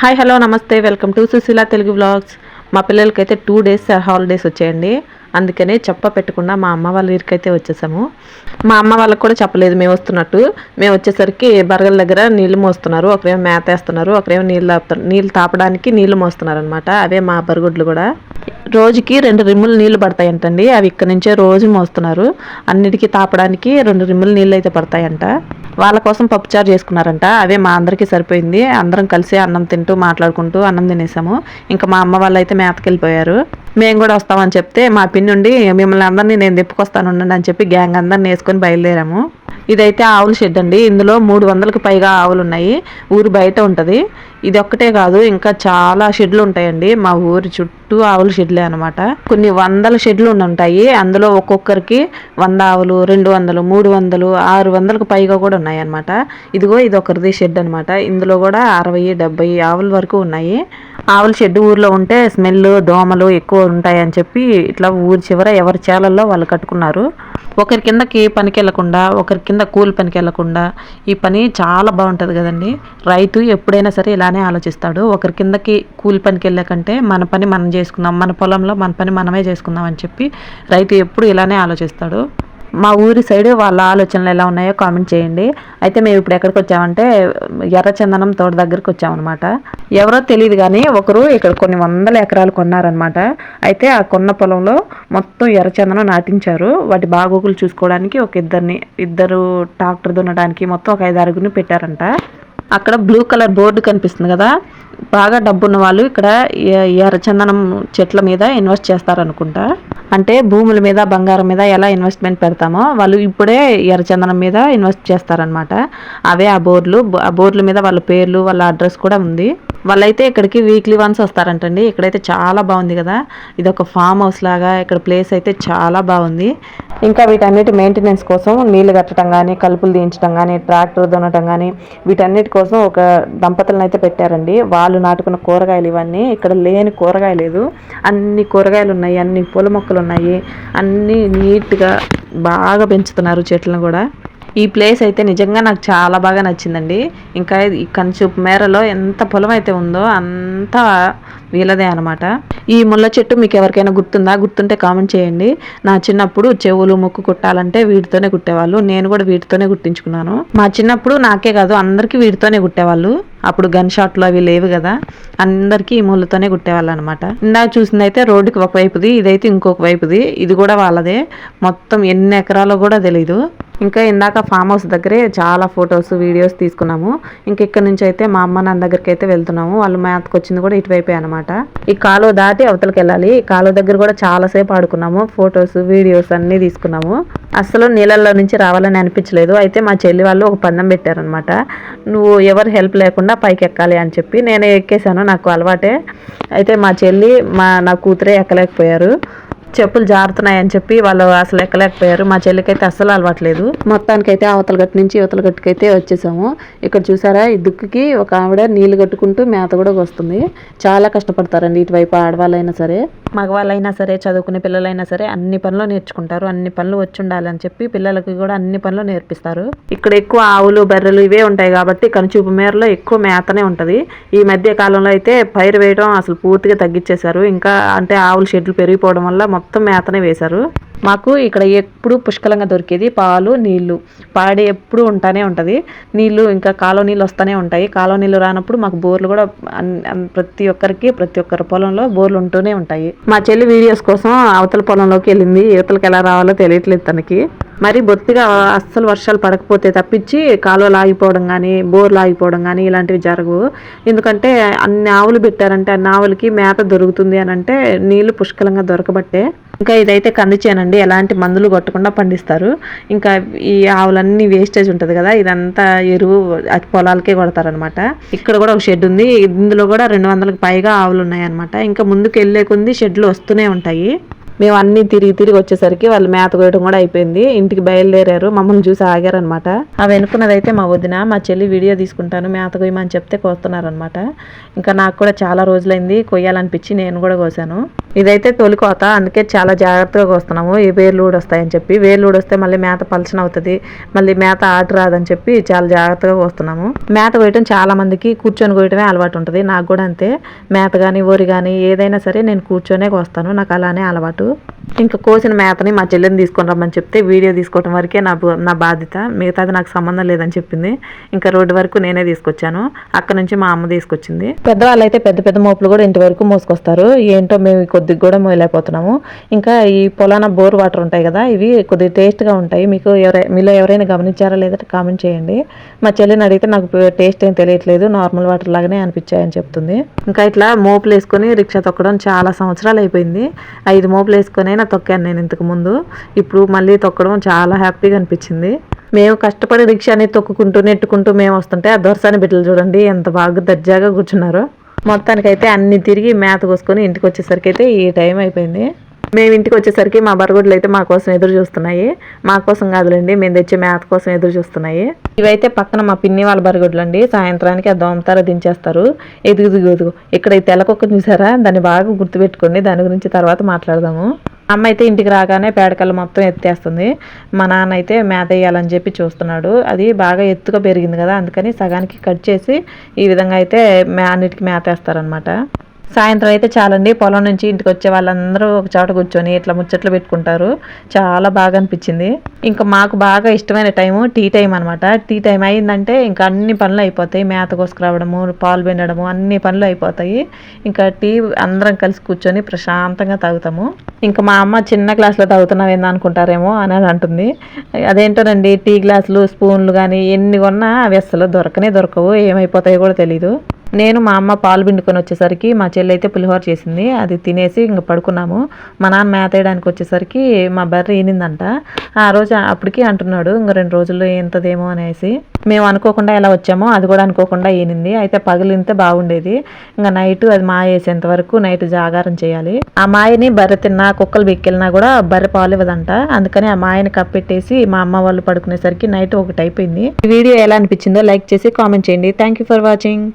Hi hello నమస్తే welcome to Sushila Telugu vlogs. మా పిల్లలకైతే టూ డేస్ హాలిడేస్ వచ్చాయండి. అందుకనే చెప్ప పెట్టకుండా మా అమ్మ వాళ్ళ ఇరికైతే వచ్చేసాము. మా అమ్మ వాళ్ళకి కూడా చెప్పలేదు మేము వస్తున్నట్టు. మేము వచ్చేసరికి బరగల దగ్గర నీళ్ళు మోస్తున్నారు. ఒకరేమో మేత వేస్తున్నారు ఒకరేమో నీళ్ళు తాపుతారు నీళ్ళు తాపడానికి నీళ్ళు మోస్తున్నారు అనమాట అవే మా బరుగుడ్లు కూడా. రోజుకి రెండు రిమ్ములు నీళ్ళు పడతాయంటండి. అవి ఇక్కడ నుంచే రోజు మోస్తున్నారు. అన్నిటికీ తాపడానికి రెండు రిమ్ములు నీళ్ళు అయితే పడతాయంట. వాళ్ళ కోసం పప్పుచారు చేసుకున్నారంట. అవే మా అందరికీ సరిపోయింది. అందరం కలిసి అన్నం తింటూ మాట్లాడుకుంటూ అన్నం తినేసాము. ఇంకా మా అమ్మ వాళ్ళు అయితే మేతకెళ్ళిపోయారు. మేము కూడా వస్తామని చెప్తే మా పిన్నుండి మిమ్మల్ని అందరినీ నేను తిప్పుకొస్తాను ఉండండి అని చెప్పి గ్యాంగ్ అందరిని వేసుకొని బయలుదేరాము. ఇదైతే ఆవుల షెడ్ అండి. ఇందులో మూడు వందలకు పైగా ఆవులు ఉన్నాయి ఊరు బయట ఉంటుంది. ఇది ఒక్కటే కాదు ఇంకా చాలా షెడ్లు ఉంటాయండి మా ఊరి చుట్టూ ఆవుల షెడ్లు. అనమాట కొన్ని వందల షెడ్లు ఉంటాయి. అందులో ఒక్కొక్కరికి వంద ఆవులు రెండు వందలు మూడు వందలు ఆరు వందలకు పైగా కూడా ఉన్నాయి అనమాట ఇదిగో ఇది ఒకరిది షెడ్ అనమాట ఇందులో కూడా అరవై డెబ్బై ఆవుల వరకు ఉన్నాయి. ఆవుల షెడ్ ఊర్లో ఉంటే స్మెల్ దోమలు ఎక్కువ ఉంటాయని చెప్పి ఇట్లా ఊరి చివర ఎవరి చేలల్లో వాళ్ళు కట్టుకున్నారు. ఒకరి కిందకి పనికి వెళ్ళకుండా ఒకరి కింద కూలి పనికి వెళ్ళకుండా ఈ పని చాలా బాగుంటుంది కదండి. రైతు ఎప్పుడైనా సరే ఇలానే ఆలోచిస్తాడు. ఒకరి కిందకి కూలి పనికి వెళ్ళకంటే మన పని మనం చేసుకుందాం మన పొలంలో మన పని మనమే చేసుకుందాం అని చెప్పి రైతు ఎప్పుడు ఇలానే ఆలోచిస్తాడు. మా ఊరి సైడ్ వాళ్ళ ఆలోచనలు ఎలా ఉన్నాయో కామెంట్ చేయండి. అయితే మేము ఇప్పుడు ఎక్కడికి వచ్చామంటే ఎర్రచందనం తోట దగ్గరికి వచ్చామన్నమాట. ఎవరో తెలియదు కానీ ఒకరు ఇక్కడ కొన్ని వందల ఎకరాలు కొన్నారనమాట అయితే ఆ కొన్న పొలంలో మొత్తం ఎర్రచందనం నాటించారు. వాటి బాగోగులు చూసుకోవడానికి ఒక ఇద్దరిని ఇద్దరు ట్రాక్టర్ దున్నడానికి మొత్తం ఒక ఐదు ఆరుగురిని పెట్టారంట. అక్కడ బ్లూ కలర్ బోర్డు కనిపిస్తుంది కదా బాగా డబ్బున్న వాళ్ళు ఇక్కడ ఎర్రచందనం చెట్ల మీద ఇన్వెస్ట్ చేస్తారనుకుంటా. అంటే భూముల మీద బంగారం మీద ఎలా ఇన్వెస్ట్మెంట్ పెడతామో వాళ్ళు ఇప్పుడే ఎర్రచందనం మీద ఇన్వెస్ట్ చేస్తారనమాట అవే ఆ బోర్లు ఆ బోర్డుల మీద వాళ్ళ పేర్లు వాళ్ళ అడ్రస్ కూడా ఉంది. వాళ్ళైతే ఇక్కడికి వీక్లీ వన్స్ వస్తారంటండి. ఇక్కడైతే చాలా బాగుంది కదా. ఇది ఒక ఫామ్ హౌస్ లాగా ఇక్కడ ప్లేస్ అయితే చాలా బాగుంది. ఇంకా వీటన్నిటి మెయింటెనెన్స్ కోసం నీళ్ళు కట్టడం కానీ కలుపులు తీయించడం కానీ ట్రాక్టర్ దున్నటం కానీ వీటన్నిటి కోసం ఒక దంపతులను అయితే పెట్టారండి. వాళ్ళు నాటుకున్న కూరగాయలు ఇవన్నీ ఇక్కడ లేని కూరగాయ లేదు. అన్ని కూరగాయలు ఉన్నాయి అన్ని పూల మొక్కలు ఉన్నాయి. అన్నీ నీట్గా బాగా పెంచుతున్నారు చెట్లను కూడా. ఈ ప్లేస్ అయితే నిజంగా నాకు చాలా బాగా నచ్చిందండి. ఇంకా ఈ కనుచూపు మేరలో ఎంత పొలం అయితే ఉందో అంతా వీళ్ళదే అనమాట ఈ ముళ్ళ చెట్టు మీకు ఎవరికైనా గుర్తుందా? గుర్తుంటే కామెంట్ చేయండి. నా చిన్నప్పుడు చెవులు ముక్కు కుట్టాలంటే వీటితోనే కుట్టేవాళ్ళు నేను కూడా వీటితోనే కుట్టించుకున్నాను మా చిన్నప్పుడు నాకే కాదు అందరికీ వీటితోనే కుట్టేవాళ్ళు అప్పుడు గన్ షాట్లు అవి లేవు కదా. అందరికీ ఈ ముళ్ళతోనే కుట్టేవాళ్ళు అనమాట ఇందాక చూసింది అయితే రోడ్డుకి ఒక వైపుది ఇదైతే ఇంకొక వైపుది. ఇది కూడా వాళ్ళదే. మొత్తం ఎన్ని ఎకరాలో కూడా తెలీదు. ఇంకా ఇందాక ఫామ్ హౌస్ దగ్గరే చాలా ఫొటోస్ వీడియోస్ తీసుకున్నాము. ఇంక ఇక్కడ నుంచి అయితే మా అమ్మ నాన్న దగ్గరికి అయితే వెళ్తున్నాము. వాళ్ళు మేతకు వచ్చింది కూడా ఇటువైపే అనమాట ఈ కాలువ దాటి అవతలకి వెళ్ళాలి ఈ కాలువ దగ్గర కూడా చాలాసేపు ఆడుకున్నాము. ఫొటోస్ వీడియోస్ అన్నీ తీసుకున్నాము. అసలు నీళ్ళల్లో నుంచి రావాలని అనిపించలేదు. అయితే మా చెల్లి వాళ్ళు ఒక పందం పెట్టారనమాట నువ్వు ఎవరు హెల్ప్ లేకుండా పైకి ఎక్కాలి అని చెప్పి నేను ఎక్కేసాను నాకు అలవాటే. అయితే మా చెల్లి మా నా కూతురే ఎక్కలేకపోయారు. చెప్పులు జారుతున్నాయని చెప్పి వాళ్ళు అసలు ఎక్కలేకపోయారు. మా చెల్లికైతే అస్సలు అలవాట్లేదు. మొత్తానికైతే అవతల గట్టు నుంచి అవతల గట్టుకైతే వచ్చేసాము. ఇక్కడ చూసారా ఈ దుక్కుకి ఒక ఆవిడ నీళ్ళు కట్టుకుంటూ మేత కూడా వస్తుంది చాలా కష్టపడతారండి ఇటువైపు ఆడవాళ్ళైనా సరే. మగవాళ్ళైనా సరే చదువుకునే పిల్లలైనా సరే అన్ని పనులు నేర్చుకుంటారు. అన్ని పనులు వచ్చి ఉండాలని చెప్పి పిల్లలకి కూడా అన్ని పనులు నేర్పిస్తారు. ఇక్కడ ఎక్కువ ఆవులు బర్రెలు ఇవే ఉంటాయి కాబట్టి కనుచూపు మేరలో ఎక్కువ మేతనే ఉంటుంది. ఈ మధ్య కాలంలో అయితే పైరు వేయడం అసలు పూర్తిగా తగ్గించేశారు. ఇంకా అంటే ఆవుల షెడ్లు పెరిగిపోవడం వల్ల మొత్తం మేతనే వేశారు. మాకు ఇక్కడ ఎప్పుడు పుష్కలంగా దొరికేది పాలు నీళ్ళు పాడి ఎప్పుడు ఉంటానే ఉంటుంది. నీళ్ళు ఇంకా కాలువ నీళ్ళు వస్తూనే ఉంటాయి. కాలువ నీళ్ళు రానప్పుడు మాకు బోర్లు కూడా ప్రతి ఒక్కరికి ప్రతి ఒక్కరి పొలంలో బోర్లు ఉంటూనే ఉంటాయి. మా చెల్లి వీడియోస్ కోసం అవతల పొలంలోకి వెళ్ళింది. యువతలకు ఎలా రావాలో తెలియట్లేదు తనకి. మరి బొత్తిగా అస్సలు వర్షాలు పడకపోతే తప్పించి కాలువలు ఆగిపోవడం కానీ బోర్లు ఆగిపోవడం కానీ ఇలాంటివి జరగవు. ఎందుకంటే అన్ని ఆవులు పెట్టారంటే అన్ని ఆవులకి మేత దొరుకుతుంది అని అంటే నీళ్ళు పుష్కలంగా దొరకబట్టే. ఇంకా ఇదైతే కందిచేనండి. ఎలాంటి మందులు కొట్టకుండా పండిస్తారు. ఇంకా ఈ ఆవులన్నీ వేస్టేజ్ ఉంటుంది కదా ఇదంతా ఎరువు పొలాలకే కొడతారనమాట ఇక్కడ కూడా ఒక షెడ్ ఉంది. ఇందులో కూడా రెండు వందలకు పైగా ఆవులు ఉన్నాయన్నమాట. ఇంకా ముందుకు వెళ్ళే కొంది షెడ్లు వస్తూనే ఉంటాయి. మేము అన్ని తిరిగి తిరిగి వచ్చేసరికి వాళ్ళు మేత కోయడం కూడా అయిపోయింది. ఇంటికి బయలుదేరారు. మమ్మల్ని చూసి ఆగారనమాట ఆ వెనుకున్నదైతే మా వదిన మా చెల్లి వీడియో తీసుకుంటాను మేత కొయ్యమని చెప్తే కోస్తున్నారనమాట ఇంకా నాకు కూడా చాలా రోజులైంది కొయ్యాలనిపించి నేను కూడా కోసాను. ఇదైతే తొలికోత అందుకే చాలా జాగ్రత్తగా వస్తున్నాము ఈ వేర్లు వస్తాయని చెప్పి. వేర్లు వస్తే మళ్ళీ మేత పలచన అవుతుంది. మళ్ళీ మేత ఆట రాదని చెప్పి చాలా జాగ్రత్తగా వస్తున్నాము మేత కోయటం చాలా మందికి కూర్చొని కోయటమే అలవాటు ఉంటుంది. నాకు కూడా అంతే. మేత కానీ ఊరి కానీ ఏదైనా సరే నేను కూర్చొనే కోస్తాను. నాకు అలానే అలవాటు. ఇంకా కోసిన మేతని మా చెల్లెని తీసుకొని రమ్మని చెప్తే వీడియో తీసుకోవడం వరకే నా బా- నా బాధ్యత. మిగతాది నాకు సంబంధం లేదని చెప్పింది. ఇంకా రోడ్డు వరకు నేనే తీసుకొచ్చాను. అక్కడ నుంచి మా అమ్మ తీసుకొచ్చింది. పెద్దవాళ్ళు అయితే పెద్ద పెద్ద మోపులు కూడా ఇంటి వరకు మోసుకొస్తారు. ఏంటో మేము కొద్దిగా కూడా మోయలేకపోతున్నాము ఇంకా ఈ పొలానా బోర్ వాటర్ ఉంటాయి కదా ఇవి కొద్దిగా టేస్ట్గా ఉంటాయి. మీకు ఎవరై మీలో ఎవరైనా గమనించారా లేదా కామెంట్ చేయండి. మా చెల్లిని అడిగితే నాకు టేస్ట్ ఏం తెలియట్లేదు నార్మల్ వాటర్ లాగానే అనిపించాయని చెప్తుంది. ఇంకా ఇట్లా మోపులు వేసుకొని రిక్షా తొక్కడం చాలా సంవత్సరాలు అయిపోయింది. ఐదు మోపులు వేసుకొని అయినా తొక్కాను నేను ఇంతకు ముందు. ఇప్పుడు మళ్ళీ తొక్కడం చాలా హ్యాపీగా అనిపించింది. మేము కష్టపడి రిక్షాని తొక్కుకుంటూ నెట్టుకుంటూ మేము వస్తుంటే ఆ దొరసాని బిడ్డలు చూడండి ఎంత బాగా దర్జాగా కూర్చున్నారో. మొత్తానికైతే అన్ని తిరిగి మేత కోసుకొని ఇంటికి వచ్చేసరికి అయితే ఈ టైం అయిపోయింది. మేము ఇంటికి వచ్చేసరికి మా బరగొడ్లు అయితే మా కోసం ఎదురు చూస్తున్నాయి. మా కోసం కాదులండి మేము తెచ్చే మేత కోసం ఎదురు చూస్తున్నాయి. ఇవైతే పక్కన మా పిన్ని వాళ్ళ బరగొడ్లు అండి. సాయంత్రానికి ఆ దోమతార దించేస్తారు. ఎదుగు దిగు ఎదుగు ఇక్కడ ఈ తెల్లకొక్క చూసారా? దాన్ని బాగా గుర్తుపెట్టుకోండి. దాని గురించి తర్వాత మాట్లాడదాము. అమ్మ అయితే ఇంటికి రాగానే పేడకల్లు మొత్తం ఎత్తేస్తుంది. మా నాన్న అయితే మేత వేయాలని చెప్పి చూస్తున్నాడు. అది బాగా ఎత్తుగా పెరిగింది కదా అందుకని సగానికి కట్ చేసి ఈ విధంగా అయితే మే అన్నిటికీ మేత వేస్తారనమాట సాయంత్రం అయితే చాలండి. పొలం నుంచి ఇంటికి వచ్చే వాళ్ళందరూ ఒక చోట కూర్చొని ఇట్లా ముచ్చట్లు పెట్టుకుంటారు. చాలా బాగా అనిపించింది. ఇంకా మాకు బాగా ఇష్టమైన టైము టీ టైం అనమాట టీ టైం అయిందంటే ఇంకా అన్ని పనులు అయిపోతాయి. మేత కోసుకురావడము పాలు పిండడము అన్ని పనులు అయిపోతాయి. ఇంకా టీ అందరం కలిసి కూర్చొని ప్రశాంతంగా తాగుతాము. ఇంకా మా అమ్మ చిన్న గ్లాసులో తాగుతున్నాం ఏంది అనుకుంటారేమో అని అంటుంది. అదేంటోనండి? టీ గ్లాసులు స్పూన్లు కానీ ఎన్ని కొన్నా అవి అస్సలు దొరకనే దొరకవు. ఏమైపోతాయో కూడా తెలీదు. నేను మా అమ్మ పాలు పిండుకొని వచ్చేసరికి మా చెల్లి అయితే పులిహోర చేసింది. అది తినేసి ఇంక పడుకున్నాము. మా నాన్న మేత వేయడానికి వచ్చేసరికి మా బర్రె ఈనిందంట. ఆ రోజు అప్పటికి అంటున్నాడు ఇంక రెండు రోజుల్లో ఏంతదేమో అనేసి. మేము అనుకోకుండా ఎలా వచ్చామో అది కూడా అనుకోకుండా ఈనింది. అయితే పగిలింతే బాగుండేది. ఇంకా నైట్ అది మాయ వేసేంత వరకు నైట్ జాగారం చేయాలి. ఆ మాయని బర్రె తిన్నా కుక్కలు బిక్కెళ్ళినా కూడా బర్రె పాలు ఇవ్వదంట. అందుకని ఆ మాయని కప్పెట్టేసి మా అమ్మ వాళ్ళు పడుకునేసరికి నైట్ ఒకటి అయిపోయింది. ఈ వీడియో ఎలా అనిపించిందో లైక్ చేసి కామెంట్ చేయండి. Thank you for watching